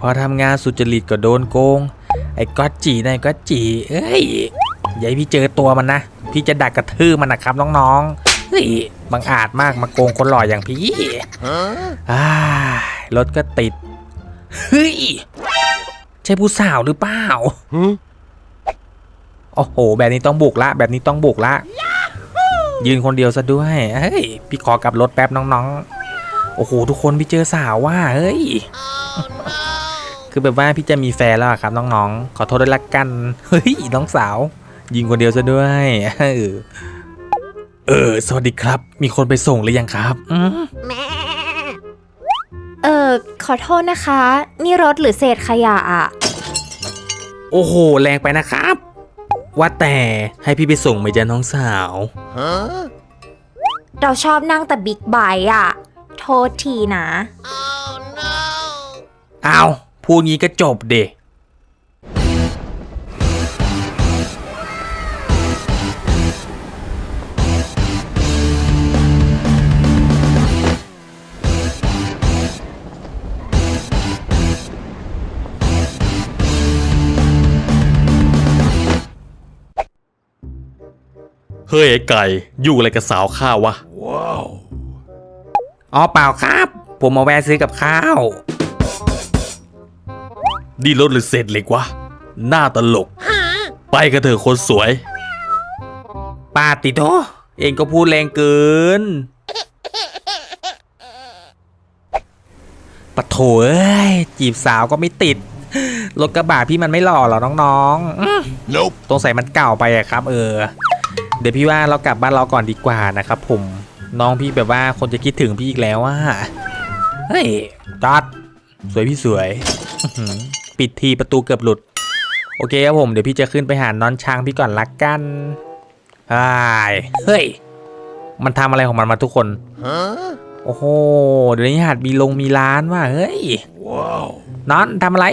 พอทำงานสุจริตก็โดนโกง ไอ้ก๊อตจีนายก๊อตจีเอ้ยอย่าพี่เจอตัวมันนะ พี่จะดักกระทืบมันนะครับน้องๆเฮ้ยบังอาจมากมาโกงคนหล่ออย่างพี่อ่ารถก็ติด เฮ้ย ใช่ผู้สาวหรือเปล่าโอ้โห แบบนี้ต้องบุกละ แบบนี้ต้องบุกละ ยืนคนเดียวซะด้วย เฮ้ย พี่ขอกลับรถแป๊บน้องๆ โอ้โห ทุกคนพี่เจอสาวว่า เฮ้ย คือแบบว่าพี่จะมีแฟนแล้วอะครับน้องๆ ขอโทษด้วยละกัน เฮ้ยน้องสาว ยิงคนเดียวซะด้วยเออเออ สวัสดีครับ มีคนไปส่งหรือยังครับอืมเออขอโทษนะคะ นี่รถหรือเศษขยะอะโอ้โห แรงไปนะครับ ว่าแต่ให้พี่ไปส่งไหมจ๊ะน้องสาว เราชอบนั่งแต่บิ๊กไบค์อะโทษทีนะ อ้าว พูดงี้ก็จบเดะเฮ้ยไอ้ไก่อยู่อะไรกับสาวข้าววะว้าวอ๋อเปล่าครับ ผมมาแวะซื้อกับข้าว นี่รถหรือเศษเหล็กวะหน้าตลก ไปกันเถอะคนสวย ปาติโต เองก็พูดแรงเกินปะโถเอ้ย จีบสาวก็ไม่ติด รถกระบะพี่มันไม่หล่อหรอน้องๆอื้อ Nope. ตรงใส่มันเก่าไปอะครับ เออ เดี๋ยวพี่ว่าเรากลับบ้านเราก่อนดีกว่านะครับผม น้องพี่แบบว่าคนจะคิดถึงพี่อีกแล้วว่าเฮ้ยจอดสวยพี่สวยอื้อหือ ปิดทีประตูเกือบหลุด โอเคครับผมเดี๋ยวพี่จะขึ้นไปหานอนช้างพี่ก่อนละกันไอ้ายเฮ้ย มันทำอะไรของมันมาทุกคน Huh? โอ้โหเดี๋ยวนี้หัดมีลงมีร้านว่ะเฮ้ย Wow. นอนทำอะไร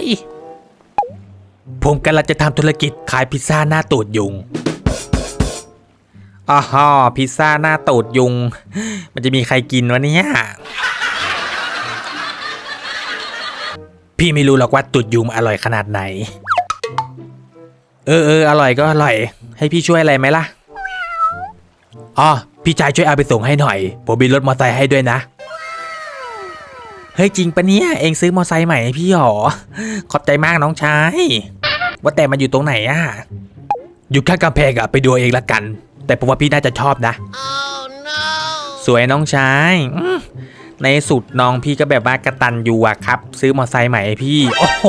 ผมกำลังจะทำธุรกิจขายพิซซ่าหน้าตูดยุงอ๋อพิซซ่าหน้าตูดยุง มันจะมีใครกินวะเนี่ย พี่ไม่รู้หรอกว่าตูดยุงอร่อยขนาดไหน เออเอออร่อยก็อร่อย ให้พี่ช่วยอะไรไหมล่ะอ๋อพี่ชายช่วยเอาไปส่งให้หน่อย ผมมีรถมอเตอร์ไซค์ให้ด้วยนะ เฮ้ยจริงปะเนี่ย เองซื้อมอไซค์ใหม่ให้พี่หรอ ขอบใจมากน้องชาย ว่าแต่มันอยู่ตรงไหนอะอยู่ข้างกำแพงอะไปดูเองละกัน แต่ผมว่าพี่น่าจะชอบนะ Oh no. สวยน้องชายอื้อ ในสุดน้องพี่ก็แบบว่ากระตันอยู่อะครับ ซื้อมอไซค์ใหม่ให้พี่ โอ้โห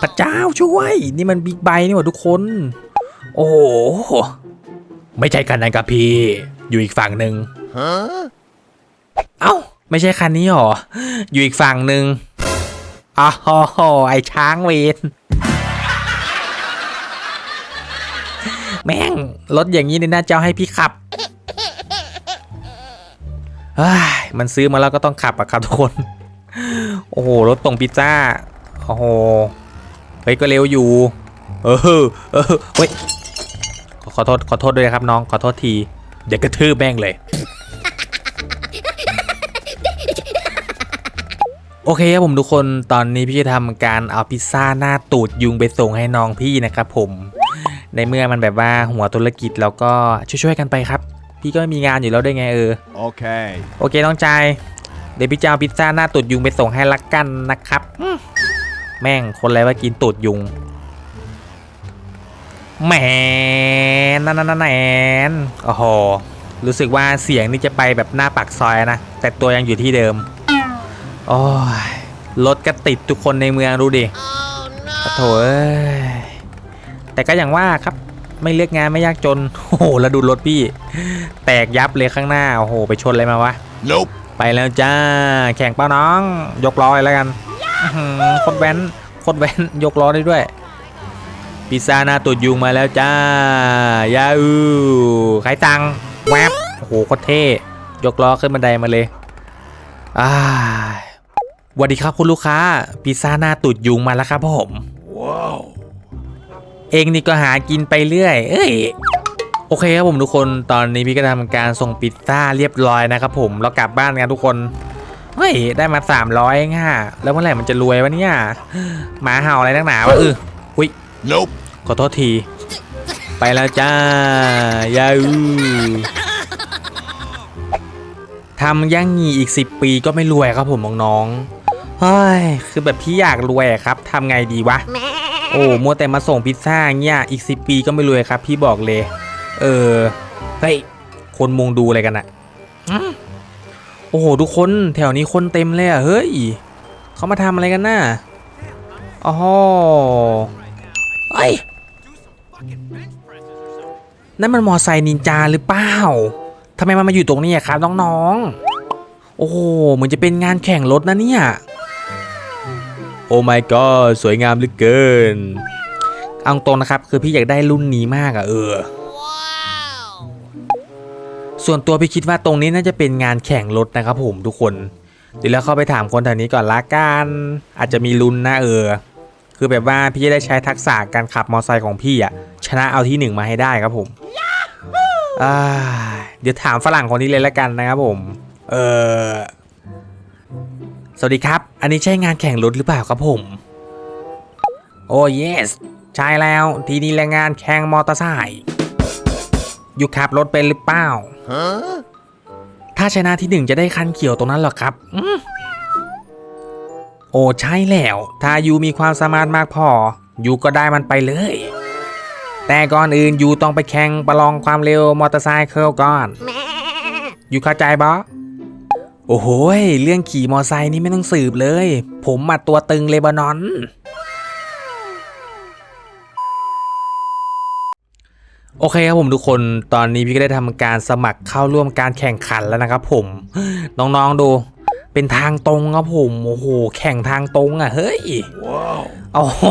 พระเจ้าช่วย นี่มันบิ๊กไบค์นี่หว่าทุกคน โอ้โห ไม่ใช่คันนั้นกับพี่ อยู่อีกฝั่งหนึ่งเอ้า ไม่ใช่คันนี้หรอ อยู่อีกฝั่งหนึ่งอ้าวไอช้างเวนแม่ง รถอย่างนี้เนี่ยน่าจะเอาให้พี่ขับ มันซื้อมาแล้วก็ต้องขับอะครับทุกคน โอ้โห รถตรงพิซซ่า โอ้โห เฮ้ย ก็เร็วอยู่ เออ เออ เฮ้ยขอขอโทษ ขอโทษด้วยนะครับน้อง ขอโทษที เดี๋ยวกระทืบแม่งเลย โอเคครับผมทุกคน ตอนนี้พี่จะทำการเอาพิซซ่าหน้าตูดยุงไปส่งให้น้องพี่นะครับผม ในเมื่อมันแบบว่าหัวธุรกิจแล้วก็ช่วยๆกันไปครับ พี่ก็ไม่มีงานอยู่แล้วได้วยไงเออ Okay. โอเคน้องชายเดี๋ยวพี่จะเอาพิซซ่าหน้าตูดยุงไปส่งให้ละกันนะครับอืมแม่งคนอะไรว่ากินตูดยุงแหมนั่นนั่นแนนโอ้โหรู้สึกว่าเสียงนี่จะไปแบบหน้าปากซอยนะแต่ตัวยังอยู่ที่เดิมโอ้ยรถก็ติดทุกคนในเมืองดูดิ Oh โถเอ้ยแต่ก็อย่างว่าครับ ไม่เลือกงานไม่ยากจน โอ้โหแล้วดูรถพี่ แตกยับเลยข้างหน้า โอ้โห ไปชนอะไรมาวะ Nope. ไปแล้วจ้า แข่งเป้าน้อง ยกล้อเลยแล้วกันอื้อหือโคตรแว้นโคตรแว้น ยกล้อได้ด้วย พิซซ่าหน้าตูดยุงมาแล้วจ้ายาอูขายตังค์แวบโอ้โหโคตรเท่ ยกล้อขึ้นบันไดมาเลยอ่าสวัสดีครับคุณลูกค้า พิซซ่าหน้าตูดยุงมาแล้วครับผม Wow. เองนี่ก็หากินไปเรื่อย เอ้ยโอเคครับผมทุกคนตอนนี้พี่ก็ทำการส่งพิซซ่าเรียบร้อยนะครับผมแล้วกลับบ้านกันทุกคนเฮ้ยได้มาสามร้อยง่ะแล้วเมื่อไหร่มันจะรวยวะเนี่ยหมาเห่าอะไรนักหนาวะเอออุ้ย Nope. ขอโทษที ไปแล้วจ้ายาอูทำย่างงีอีก 10 ปีก็ไม่รวยครับผมน้องๆเฮ้ยคือแบบพี่อยากรวยอะครับทำไงดีวะ โอ้มัวแต่มาส่งพิซซ่าเงี้ยอีก10ปีก็ไม่รวยครับ พี่บอกเลย เออเฮ้ยคนมุงดูอะไรกันอะโอ้โหทุกคนแถวนี้คนเต็มเลยอะเฮ้ยเขามาทำอะไรกันน่ะอ๋อเฮ้ยนั่นมันมอไซค์นินจาหรือเปล่าทำไมมันมาอยู่ตรงนี้อะครับน้องๆ โอ้โหเหมือนจะเป็นงานแข่งรถนะเนี่ย โอ้ my god สวยงามเหลือเกิน เอาตรงนะครับ คือพี่อยากได้รุ่นนี้มากอะเออ Wow. ส่วนตัวพี่คิดว่าตรงนี้น่าจะเป็นงานแข่งรถนะครับผมทุกคน เดี๋ยวเราเข้าไปถามคนแถวนี้ก่อนละกัน อาจจะมีลุ้นนะเออ คือแบบว่าพี่จะได้ใช้ทักษะการขับมอเตอร์ไซค์ของพี่อะชนะเอาที่หนึ่งมาให้ได้ครับผมอ่าเดี๋ยวถามฝรั่งคนนี้เลยละกันนะครับผม เออ สวัสดีครับ อันนี้ใช่งานแข่งรถหรือเปล่าครับผม โอ้ yes ใช่แล้วทีนี้แหละงานแข่งมอเตอร์ไซค์อยู่ขับรถเป็นหรือเปล่า Huh? ถ้าชนะที่หนึ่งจะได้คันเขียวตรงนั้นเหรอครับอืมโอ้ใช่แล้ว ถ้ายูมีความสามารถมากพอ ยูก็ได้มันไปเลย แต่ก่อนอื่นยูต้องไปแข่งประลองความเร็วมอเตอร์ไซค์เคิลก่อน ยูเข้าใจบอ โอ้โหเรื่องขี่มอไซค์นี่ไม่ต้องสืบเลย ผมมาตัวตึงเลบานอน โอเคครับผมทุกคนตอนนี้พี่ก็ได้ทำการสมัครเข้าร่วมการแข่งขันแล้วนะครับผม น้องๆดู เป็นทางตรงครับผม โอ้โห แข่งทางตรงอะ เฮ้ย Wow. โอ้โห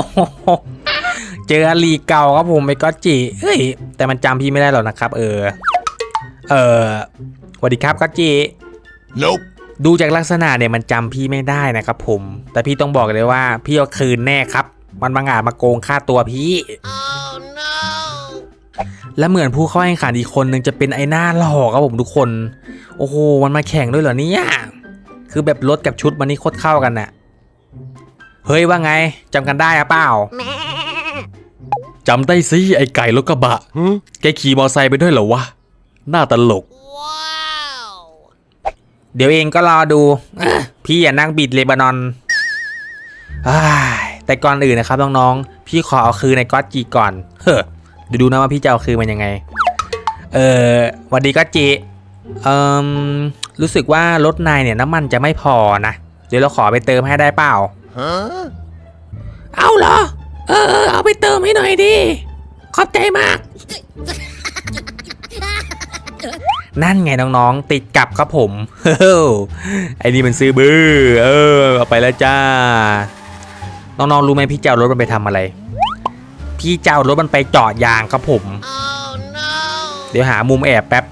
เจออลีเก่าครับผมไอ้ก็จิเฮ้ย แต่มันจำพี่ไม่ได้หรอกนะครับ เออ เออสวัสดีครับก็จิ Nope. ดูจากลักษณะเนี่ยมันจำพี่ไม่ได้นะครับผม แต่พี่ต้องบอกเลยว่า พี่เอาคืนแน่ครับ มันบางอาจมาโกงค่าตัวพี่ Oh no. และเหมือนผู้เข้าแข่งขันอีกคนนึงจะเป็นไอ้หน้าหล่อครับผมทุกคน โอ้โหมันมาแข่งด้วยเหรอเนี่ยคือแบบรถกับชุดมันนี่โคตรเข้ากันน่ะ เฮ้ยว่าไงจำกันได้อะเปล่าจำได้สิไอ้ไก่รถกระบะ Huh? แกขี่มอไซค์ไปด้วยเหรอวะหน้าตลก Wow. เดี๋ยวเองก็รอดู พี่อย่านั่งบิดเลบานอนแต่ก่อนอื่นนะครับน้องๆ พี่ขอเอาคืนในก๊อตจีก่อน เฮ้อดี๋ยวดูนะว่าพี่จะเอาคืนมันยังไง เออหวันดีก๊อตจีเอ่มรู้สึกว่ารถนายเนี่ยน้ำมันจะไม่พอนะ เดี๋ยวเราขอไปเติมให้ได้เปล่าเอาเหรอ เออเอาไปเติมให้หน่อยดิ ขอบใจมาก นั่นไงน้องๆ ติดกับครับผมเฮ้อไอ้นี่มันซื้อบื้อเออเอาไปแล้วจ้า น้องๆรู้ไหมพี่เจ้ารถมันไปทำอะไร พี่เจ้ารถมันไปจาะยางครับผม Oh no. เดี๋ยวหามุมแอบแป๊บ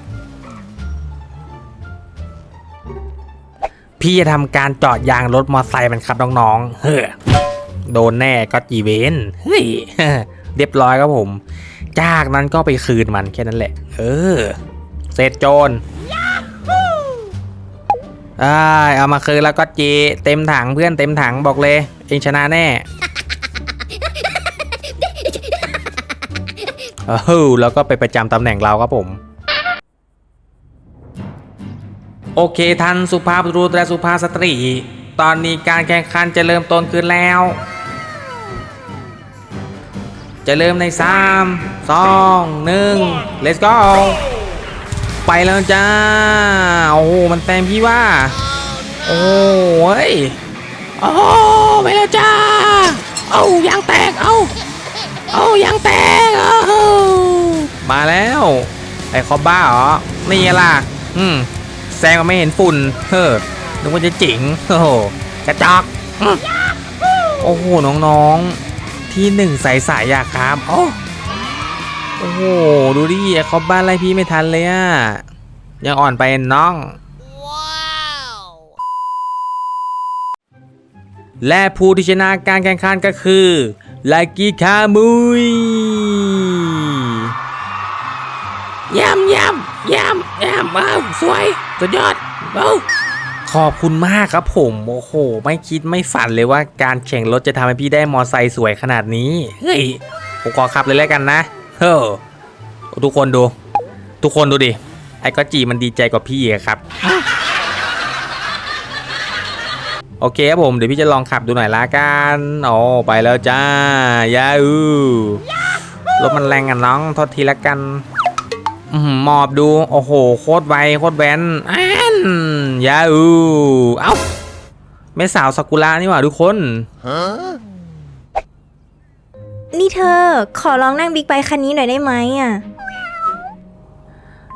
พี่จะทำการจาะยางรถมอไซค์มันครับน้องๆ เฮ้อโดนแน่ก็จีเวนเฮ้ย เรียบร้อยครับผม จากนั้นก็ไปคืนมันแค่นั้นแหละ เออ เสร็จโจรอ้ายเอามาคืนแล้วก็จีเต็มถังเพื่อนเต็มถังบอกเลย เองชนะแน่เออแล้วก็ไปประจำตำแหน่งเราครับผม โอเคท่านสุภาพบุรุษและสุภาพสตรี ตอนนี้การแข่งขันจะเริ่มต้นขึ้นแล้ว จะเริ่มใน 3 2 1 let's go ไปแล้วจ้า โอ้โหมันแซงพี่ว่า โอ้ยโอ้ไปแล้วจ้า เอายางแตก เอาเอายางแตกเอามาแล้ว ไอ้คอบบ้าเหรอ นี่ล่ะ อืมแซงมาไม่เห็นฝุ่น เฮ้อนึกว่าจะจิ๋งโอ้โหกระจอกโอ้โห น้องๆ ที่หนึ่งใสๆอยากครับ โอ้ โอ้โห ดูดิไอ้คอบบ้านไล่พี่ไม่ทันเลยอะยังอ่อนไปน้อง Wow. และผู้ที่ชนะการแข่งขันก็คือลากิคามุยยำยำยำยำว้าวสวย สุดยอดว้าวขอบคุณมากครับผม โอ้โห ไม่คิดไม่ฝันเลยว่าการแข่งรถจะทำให้พี่ได้มอไซค์สวยขนาดนี้ เฮ้ย ผมขอขับเลยแล้วกันนะ เฮ้อทุกคนดู ทุกคนดูดิ ไอ้ก็จีมันดีใจกว่าพี่อะครับ โอเคครับผมเดี๋ยวพี่จะลองขับดูหน่อยละกันโอ้ไปแล้วจ้ายาอูรถมันแรงอะน้องโทษทีละกันอือหือหมอบดู โอ้โห โคตรไว โคตรแวนอันยาอูเอ้าแม่สาวซากุระนี่หว่าทุกคน Huh? นี่เธอ ขอลองนั่งบิ๊กไบค์คันนี้หน่อยได้ไหมอะ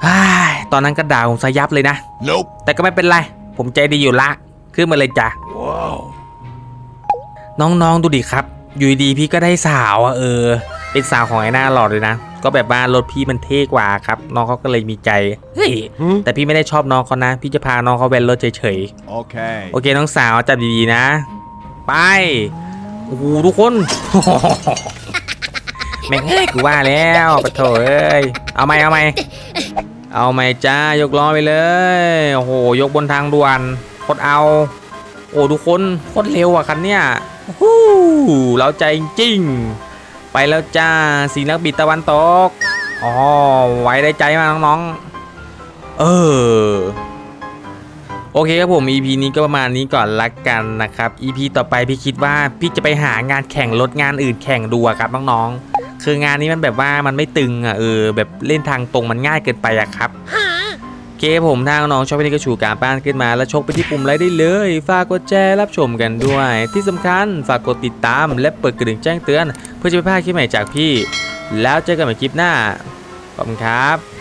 อ้ายตอนนั้นก็ด่าผมซะยับเลยนะ Nope. แต่ก็ไม่เป็นไร ผมใจดีอยู่ละ ขึ้นมาเลยจ้ะ Wow. น้องๆดูดิครับ อยู่ดีๆพี่ก็ได้สาวอะเออ เป็นสาวของไอ้หน้าหล่อเลยนะ ก็แบบว่ารถพี่มันเท่กว่าครับ น้องเขาก็เลยมีใจ เฮ้ย แต่พี่ไม่ได้ชอบน้องเขานะ พี่จะพาน้องเขาแวนรถเฉย Okay. ๆ โอเคน้องสาวจับดีๆนะ ไป โอ้โหทุกคน แม่งเอ้ยกูว่าแล้วปะโถเอ้ยเอาไหมเอาไหมเอาไหมจ้ายกล้อไปเลยโอ้โหยกบนทางด่วนโคตรเอา โอ้ทุกคนโคตรเร็วอะคันเนี้ยฮู้เราใจจริง ไปแล้วจ้าสีนักบิดตะวันตกอ๋อไว้ได้ใจมากน้องๆ เออโอเคครับผม EP นี้ก็ประมาณนี้ก่อนละกันนะครับ EP ต่อไปพี่คิดว่าพี่จะไปหางานแข่งรถงานอื่นแข่งดูครับน้องๆ คืองานนี้มันแบบว่ามันไม่ตึงอะเออแบบเล่นทางตรงมันง่ายเกินไปอะครับเคผมทางน้องชอบไปนี่ก็ชูการบ้านขึ้นมา แล้วชกไปที่ปุ่มไลค์ได้เลย ฝากกดแชร์รับชมกันด้วย ที่สำคัญฝากกดติดตาม และเปิดกระดิ่งแจ้งเตือน เพื่อจะไม่พลาดคลิปใหม่จากพี่ แล้วเจอกันใหม่คลิปหน้าขอบคุณครับ